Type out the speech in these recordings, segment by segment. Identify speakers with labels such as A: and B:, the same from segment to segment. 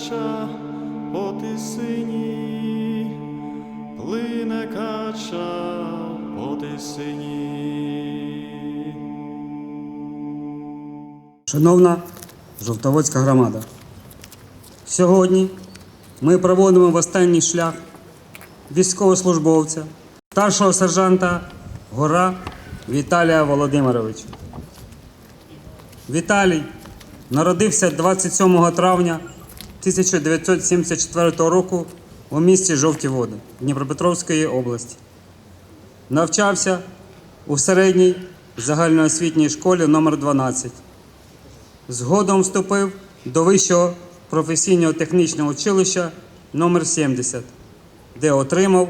A: кача по тисині, плине кача по тисині.
B: Шановна Жовтоводська громада, сьогодні ми проводимо в останній шлях військовослужбовця, старшого сержанта Гора Віталія Володимировича. Віталій народився 27 травня 1974 року у місті Жовті Води Дніпропетровської області. Навчався у середній загальноосвітній школі номер 12 Згодом вступив до Вищого професійного технічного училища номер 70 де отримав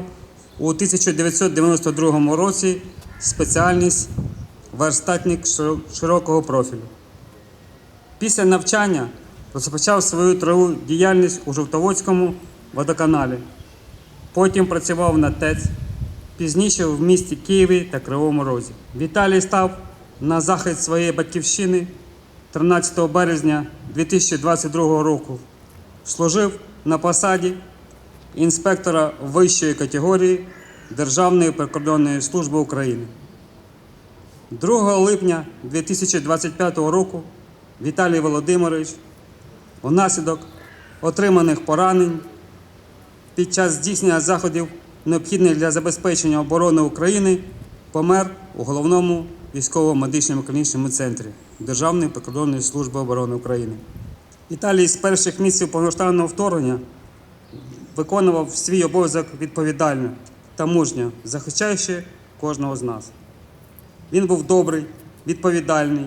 B: у 1992 році спеціальність верстатник широкого профілю. Після навчання розпочав свою трудову діяльність у Жовтоводському водоканалі. Потім працював на ТЕЦ, пізніше в місті Києві та Кривому Розі. Віталій став на захист своєї батьківщини 13 березня 2022 року. Служив на посаді інспектора вищої категорії Державної прикордонної служби України. 2 липня 2025 року Віталій Володимирович внаслідок отриманих поранень під час здійснення заходів, необхідних для забезпечення оборони України, помер у головному військово-медичному клінічному центрі Державної прикордонної служби оборони України. Віталій з перших місяців повноштабного вторгнення виконував свій обов'язок відповідально та мужньо, захищаючи кожного з нас. Він був добрий, відповідальний,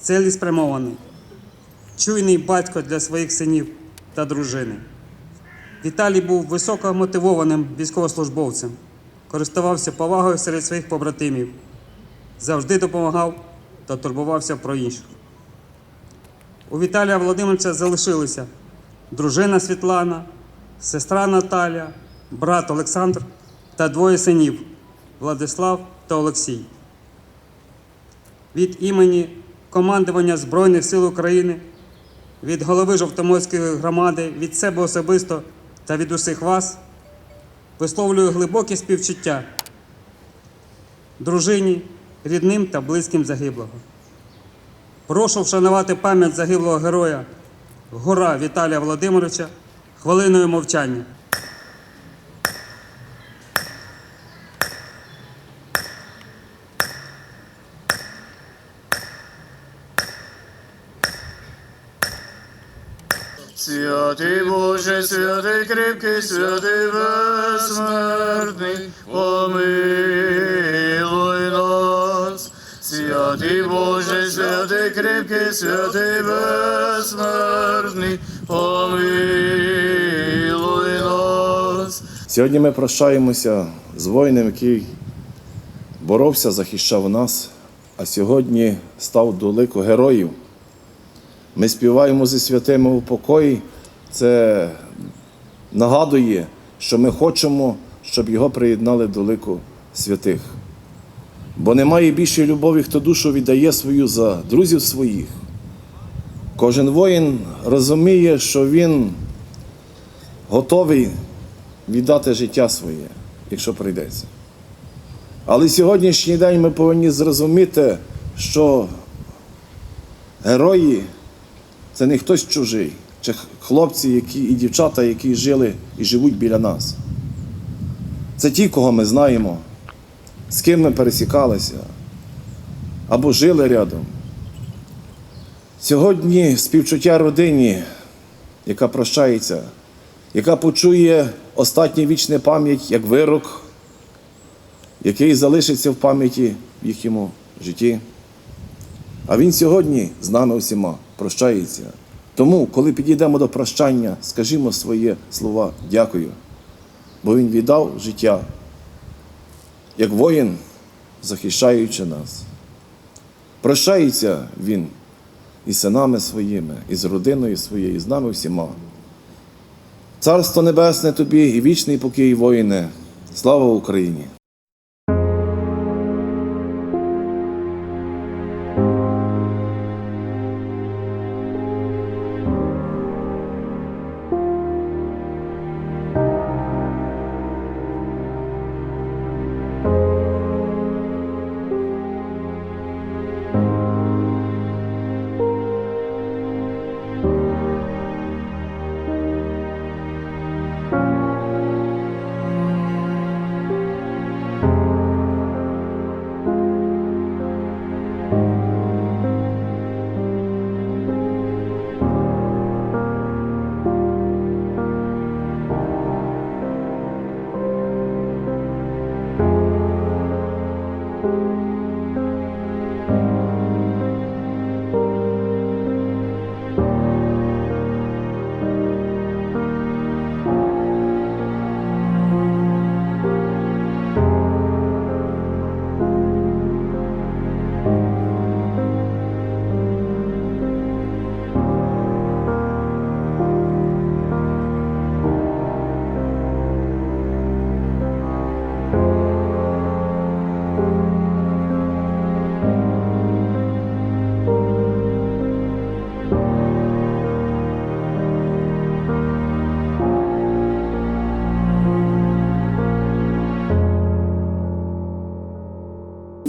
B: цілеспрямований, чуйний батько для своїх синів та дружини. Віталій був високомотивованим військовослужбовцем, користувався повагою серед своїх побратимів, завжди допомагав та турбувався про інших. У Віталія Володимировича залишилися дружина Світлана, сестра Наталя, брат Олександр та двоє синів Владислав та Олексій. Від імені командування Збройних сил України, від голови Жовтоморської громади, від себе особисто та від усіх вас висловлюю глибоке співчуття дружині, рідним та близьким загиблого. Прошу вшанувати пам'ять загиблого героя Гора Віталія Володимировича хвилиною мовчання.
A: Святий Боже, святий кріпкий, святий безсмертний, помилуй нас. Святий Боже, святий кріпкий, святий безсмертний, помилуй нас.
C: Сьогодні ми прощаємося з воїном, який боровся, захищав нас, а сьогодні став до лику героїв. Ми співаємо зі святими у покої. Це нагадує, що ми хочемо, щоб його приєднали до лику святих. Бо немає більшої любові, хто душу віддає свою за друзів своїх. Кожен воїн розуміє, що він готовий віддати життя своє, якщо прийдеться. Але сьогоднішній день ми повинні зрозуміти, що герої це не хтось чужий, чи хлопці які, і дівчата, які жили і живуть біля нас. Це ті, кого ми знаємо, з ким ми пересікалися або жили рядом. Сьогодні співчуття родині, яка прощається, яка почує остатнє вічне пам'ять як вирок, який залишиться в пам'яті в їхньому житті. А він сьогодні з нами всіма прощається. Тому, коли підійдемо до прощання, скажімо свої слова дякую, бо він віддав життя, як воїн, захищаючи нас. Прощається він із синами своїми, і з родиною своєю, і з нами всіма. Царство Небесне тобі і вічний покій, воїне. Слава Україні!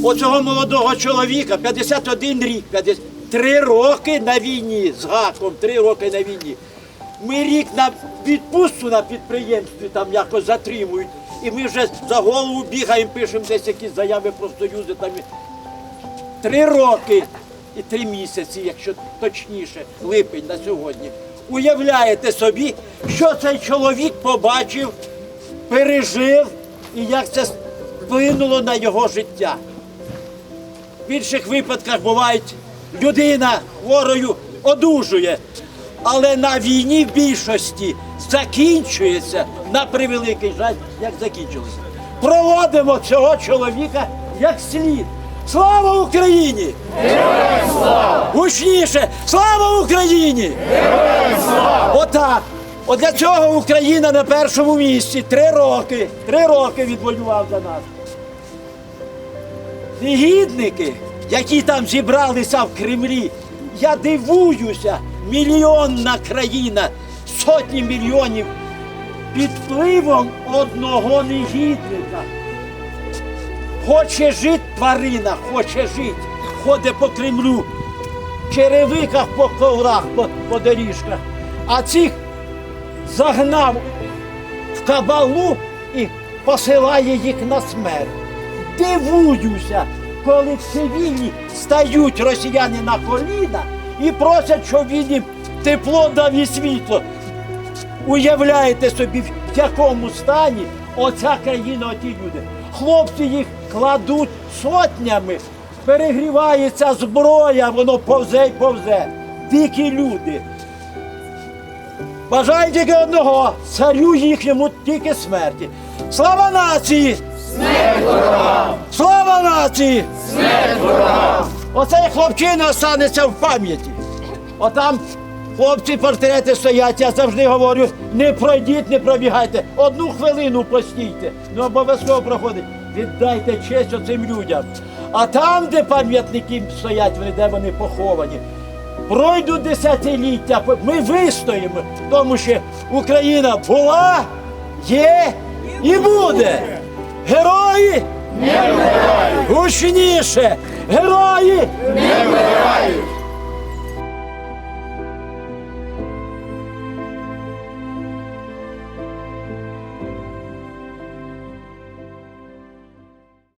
D: Оцього молодого чоловіка, 51 рік, 50, три роки на війні з гаком, три роки на війні. Ми рік на відпустку на підприємстві там якось затримують. І ми вже за голову бігаємо, пишемо десь якісь заяви про союзи. Там. Три роки і три місяці, якщо точніше, липень на сьогодні. Уявляєте собі, що цей чоловік побачив, пережив і як це вплинуло на його життя. В інших випадках бувають людина хворою одужує, але на війні в більшості закінчується на превеликий жаль, як закінчилося. Проводимо цього чоловіка як слід. Слава Україні! Героям слава! Гучніше! Слава Україні! Героям слава! Отак. От для цього Україна на першому місці. Три роки. Три роки відвоював за нас. Негідники, які там зібралися в Кремлі, я дивуюся, мільйонна країна, сотні мільйонів під впливом одного негідника. Хоче жити тварина, хоче жити, ходить по Кремлю, черевиках по коврах, по, по доріжках, а цих загнав в кабалу і посилає їх на смерть. Дивуюся, коли в цивільні стають росіяни на коліна і просять, щоб він їм тепло дав і світло. Уявляєте собі, в якому стані оця країна, оті люди. Хлопці їх кладуть сотнями, перегрівається зброя, воно повзе й повзе. Дикі люди. Бажаю тільки одного, царю їхньому тільки смерті. Слава нації! Смерть ворогам! Слава нації! Смерть ворогам! Оцей хлопчина останеться в пам'яті. Отам хлопці портрети стоять, я завжди говорю, не пройдіть, не пробігайте. Одну хвилину постійте, не обов'язково проходить. Віддайте честь оцим людям. А там, де пам'ятники стоять, вони, де вони поховані, пройдуть десятиліття, ми вистоїмо, тому що Україна була, є і буде. Герої! Не вмирають! Гучніше! Герої! Не вмирають!